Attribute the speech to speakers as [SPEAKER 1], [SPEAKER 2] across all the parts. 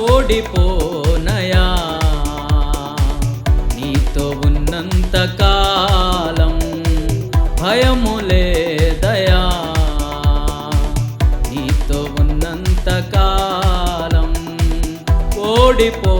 [SPEAKER 1] ఓడిపోనయా? నీతో ఉన్నంత కాలం భయము లేదయా? నీతో ఉన్నంత కాలం ఓడిపో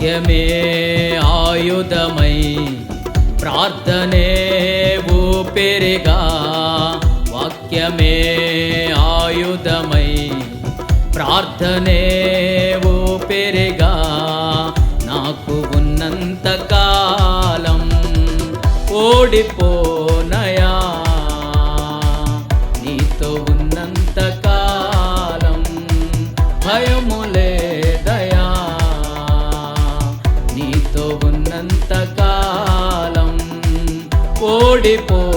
[SPEAKER 1] వాక్యమే ఆయుధమై ప్రార్థనే ఊపిరిగా. వాక్యమే ఆయుధమై ప్రార్థనే ఊపిరిగా. నాకు ఉన్నంత కాలం ఓడిపోనయా. ఓడిపోనయా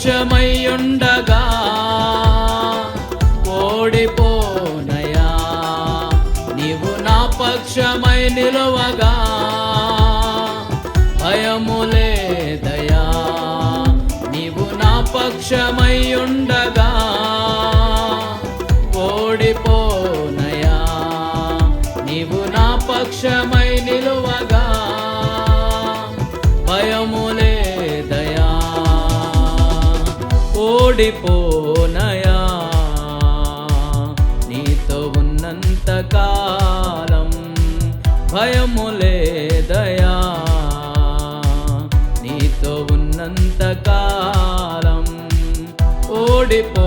[SPEAKER 1] పక్షమై ఉండగా ఓడిపోనయా. నీవు నా పక్షమై నిలువగా. భయము లేదయా. నీవు నా పక్షమయ్యుండ ఓడిపోనయా? నీతో ఉన్నంత కాలం భయము లేదయా? నీతో ఉన్నంత కాలం ఓడిపో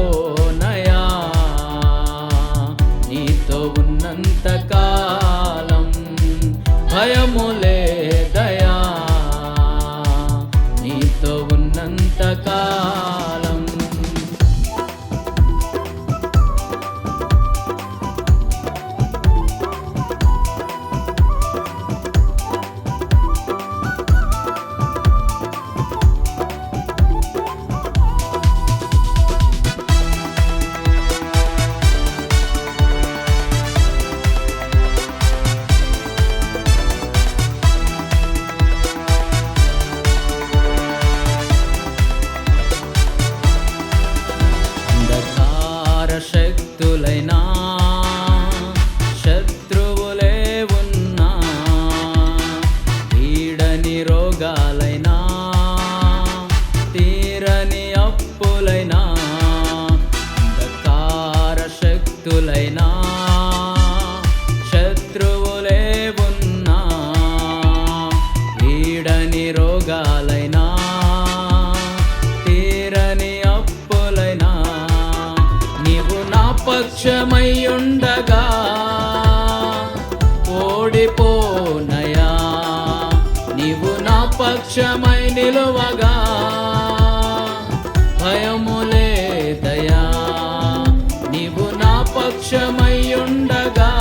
[SPEAKER 1] రోగాలైనా తీరని అప్పులైనా అంధకార శక్తులైనా శత్రువులే ఉన్నా పీడని రోగాలైనా తీరని అప్పులైనా నీవు నా పక్షమై సాక్ష్యమై నిలువగా. భయములే దయా నీవు నా పక్షమై ఉండగా.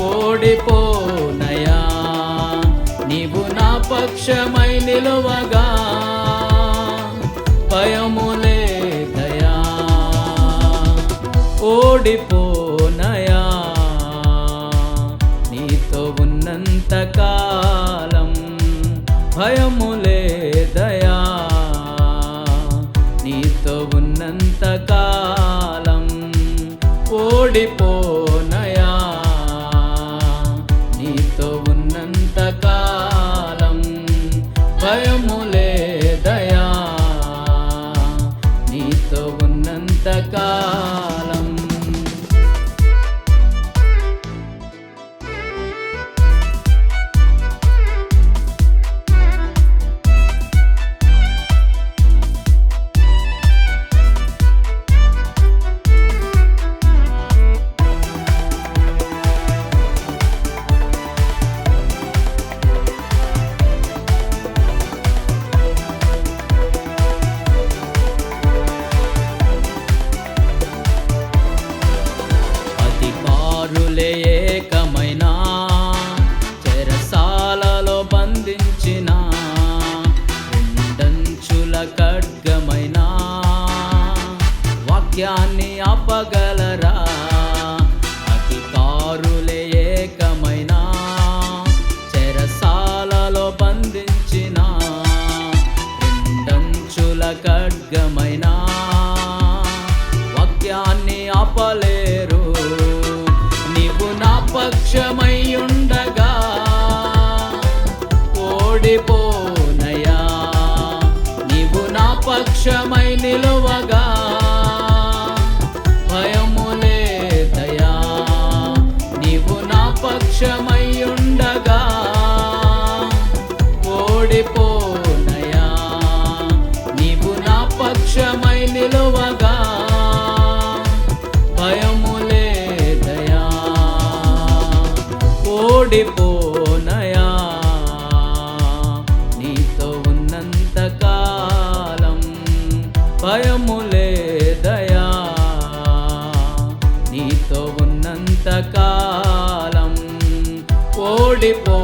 [SPEAKER 1] ఓడిపోనయా నీవు నా పక్షమై నిలువగా. భయములే దయా ఓడిపోనయా. నీతో ఉన్నంతకా భయములే దయా నీతో ఉన్నంత కాలం ఓడిపోనయా? నీతో ఉన్నంత కాలం భయములే దయా ఆపగలరా అతి కారులే ఏకమైనా? చెరసాలలో బంధించిన? రెండంచుల ఖడ్గమైనా? వాక్యాన్ని ఆపలేరు? నీవు నా పక్షమై ఉండగా ఓడిపోనయా? నీవు నా పక్షమై నిలువగా? భయములే దయా నీతో ఉన్నంత కాలం ఓడిపో